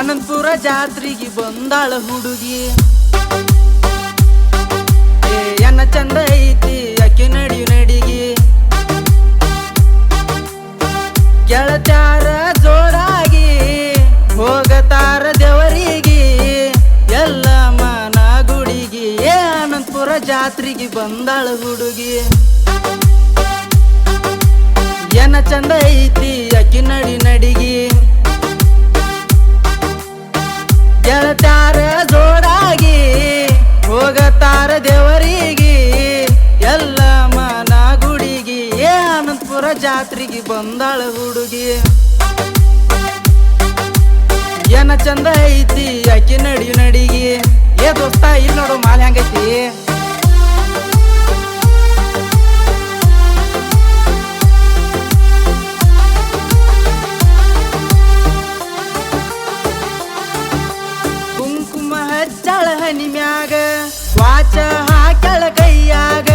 ಅನಂತಪುರ ಜಾತ್ರೆಗೆ ಬಂದಾಳ ಹುಡುಗಿ. ಎನ್ನ ಚಂದ ಐತಿ ಅಕ್ಕಿ ನಡಿ ನಡಿಗಿ. ಗೆಳತ್ಯಾರ ಜೋಡಾಗಿ ಹೋಗತಾರ ದೇವರಿಗೆ. ಎಲ್ಲ ಮನ ಗುಡಿಗೆ. ಏ, ಅನಂತಪುರ ಜಾತ್ರೆಗೆ ಬಂದಾಳ ಹುಡುಗಿ. ಎನ್ನ ಚಂದ ಐತಿ ಅಕ್ಕಿ ಜಾತ್ರೆಗೆ ಬಂದಾಳ ಹುಡುಗಿ. ಏನ ಚಂದ ಐತಿ ಅಕ್ಕಿ ನಡಿ ನಡಿಗಿ. ಏ ದೋಸ್ತ ಇಲ್ಲಿ ನೋಡು ಮಾಲೆ ಹೆಂಗೈತಿ. ಕುಂಕುಮ ಹಚ್ಚಾಳ ಹನಿ ಮ್ಯಾಗ, ವಾಚ ಹಾಕಳ ಕೈಯಾಗ.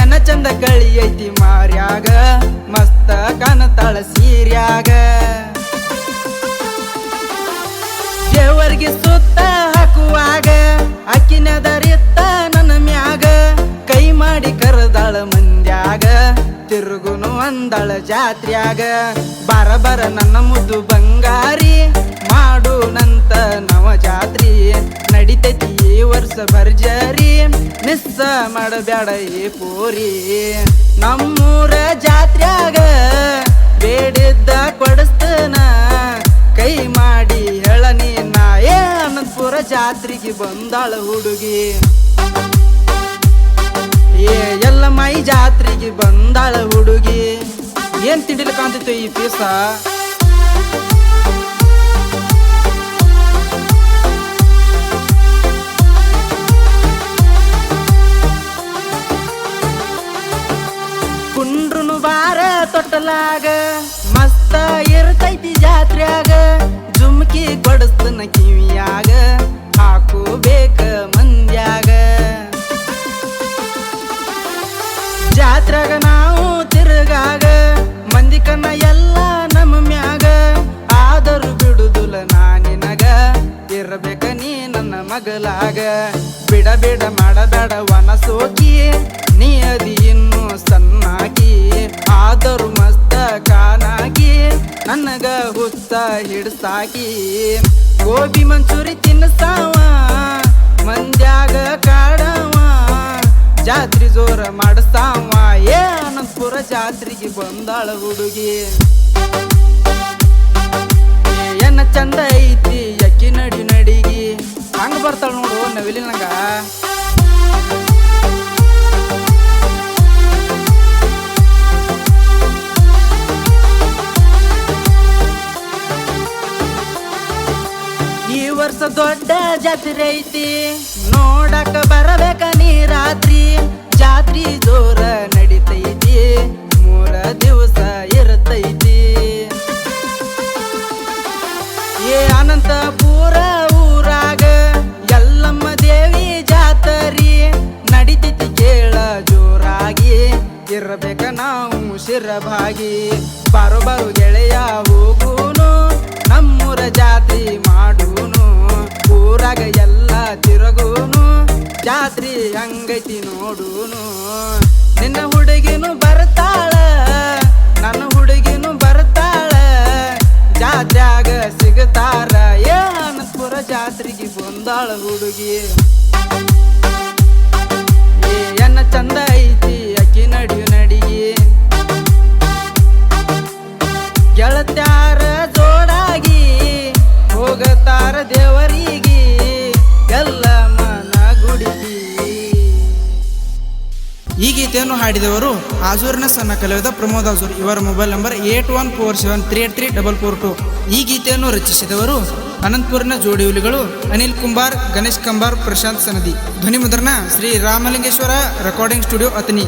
ಏನ ಚಂದ ಕಳಿ ಐತಿ ಮಾರ್ಯಾಗ. ಮಸ್ತ ಕನತಾಳ ಸೀರ್ಯಾಗ. ದೇವರಿಗೆ ಸುತ್ತ ಹಾಕುವಾಗ ಅಕ್ಕಿನದರಿತ್ತ ನನ್ನ ಮ್ಯಾಗ. ಕೈ ಮಾಡಿ ಕರೆದಾಳ ಮಂದ್ಯಾಗ, ತಿರುಗುನು ಅಂದಳ ಜಾತ್ರ್ಯಾಗ. ಬರ ಬರ ನನ್ನ ಮುದ್ದು ಬಂಗಾರಿ, ಮಾಡು ನಂತ ನವ ಜಾತ್ರಿ ನಡಿತೈತಿ ಈ ವರ್ಷ ಭರ್ಜರಿ. ಮಿಸ್ಸ ಮಾಡಬ್ಯಾಡ ಈ ಪೂರಿ. ನಮ್ಮೂರ ಜಾತ್ರ್ಯಾಗ ಬೇಡಿದ್ದ ಕೊಡಿಸ್ತನ. ಕೈ ಮಾಡಿ ಹೇಳ ನೀ ಏ ಅನಂತಪುರ ಜಾತ್ರೆಗೆ ಬಂದಾಳ ಹುಡುಗಿ. ಏ, ಎಲ್ಲ ಮೈ ಜಾತ್ರೆಗೆ ಬಂದಾಳ ಹುಡುಗಿ. ಏನ್ ತಿಂಡಿಲ್ ಕಾಣ್ತಿತ್ತು ಈ ಪೀಸ? ತೊಟ್ಟಲಾಗ ಮಸ್ತ ಇರ್ತೈತಿ ಜಾತ್ರ್ಯಾಗ. ಜುಮ್ಕಿ ಕೊಡಸ್ತನ ಕಿವಿಯಾಗ, ಹಾಕೋಬೇಕ ಮಂದ್ಯಾಗ. ಜಾತ್ರೆಗ ನಾವು ತಿರುಗಾಗ ಮಂದಿ ಕನ್ನ ಎಲ್ಲ ನಮ್ಮ ಮ್ಯಾಗ. ಆದರೂ ಬಿಡುದುಲ ನಾನಿನಗ ಇರಬೇಕ ನೀ ನನ್ನ ಮಗಲಾಗ ಬಿಡ ಬಿಡ ಮಾಡಬೇಡ ವನ ಸೋಕಿ ನೀ ಅದಿ ಇನ್ನು ಸಣ್ಣಾಗಿ ಆದರೂ ಮಸ್ತ ಕಾನಾಗಿ, ನನಗ ಹುತ್ತ ಹಿಡ್ಸಾಕಿ ಗೋಬಿ ಮಂಚೂರಿ ತಿನ್ನಸಾವ, ಮಂದ್ಯಾಗ ಕಾಡವ, ಜಾತ್ರೆ ಜೋರ ಮಾಡಿಸ್ತಾವ ಏ ಅನಂತಪುರ ಜಾತ್ರೆಗೆ ಬಂದಾಳ ಹುಡುಗಿ. ಏನ ಚಂದ ಐತಿ ಅಕ್ಕಿ ನಡಿ ನಡಿಗಿ. ಹಂಗ ಬರ್ತಾಳ ನೋಡು ನವಿಲಿ ನಂಗ ದೊಡ್ಡ ಜಾತ್ರೆ ಐತಿ. ನೋಡಕ ಬರಬೇಕ ನೀ ರಾತ್ರಿ. ಜಾತ್ರಿ ಜೋರ ನಡಿತೈತಿ. ಮೂರ ದಿವಸ ಇರತೈತಿ. ಏ ಅನಂತ ಪೂರ ಊರಾಗ ಎಲ್ಲಮ್ಮ ದೇವಿ ಜಾತರಿ ನಡಿತೈತಿ ಕೇಳ ಜೋರಾಗಿ. ಇರಬೇಕ ನಾವು ಶಿರಭಾಗಿ ಬಾರೋ ಬಾರು ಗೆಳೆಯ ಹೋಗುನು. ನಮ್ಮೂರ ಜಾತ್ರಿ ಮಾಡೂನು ಊರಾಗ ಎಲ್ಲ ತಿರುಗೂನು, ಜಾತ್ರಿ ಹಂಗೈತಿ ನೋಡೂನು. ನಿನ್ನ ಹುಡುಗಿನು ಬರ್ತಾಳ, ನನ್ನ ಹುಡುಗಿನು ಬರ್ತಾಳ, ಜಾತ್ರ್ಯಾಗ ಸಿಗತಾರ ಏ ಅನಂತಪುರ ಜಾತ್ರೆಗೆ ಬಂದಾಳ ಹುಡುಗಿ. ಏನ ಚಂದ ಐತಿ ಅಕ್ಕಿ ನಡಿಯು ನಡಿಗಿ. ಗೆಳತ್ಯಾರ ಜೋಡಾಗಿ ಹೋಗತಾರ ದೇವರಿಗೆ. ಈ ಗೀತೆಯನ್ನು ಹಾಡಿದವರು ಆಜೂರಿನ ಸಣ್ಣ ಕಲಾವಿದ ಪ್ರಮೋದ್ ಆಜೂರ್. ಇವರ mobile number eight one four seven three eight three double four two. ಈ ಗೀತೆಯನ್ನು ರಚಿಸಿದವರು ಅನಂತಪುರಿನ ಜೋಡಿ ಹುಲಿಗಳು ಅನಿಲ್ ಕುಂಬಾರ್, ಗಣೇಶ್ ಕಂಬಾರ್, ಪ್ರಶಾಂತ್ ಸನದಿ. ಧ್ವನಿ ಮುದ್ರಣ ಶ್ರೀ ರಾಮಲಿಂಗೇಶ್ವರ ರೆಕಾರ್ಡಿಂಗ್ ಸ್ಟುಡಿಯೋ ಅತನಿ.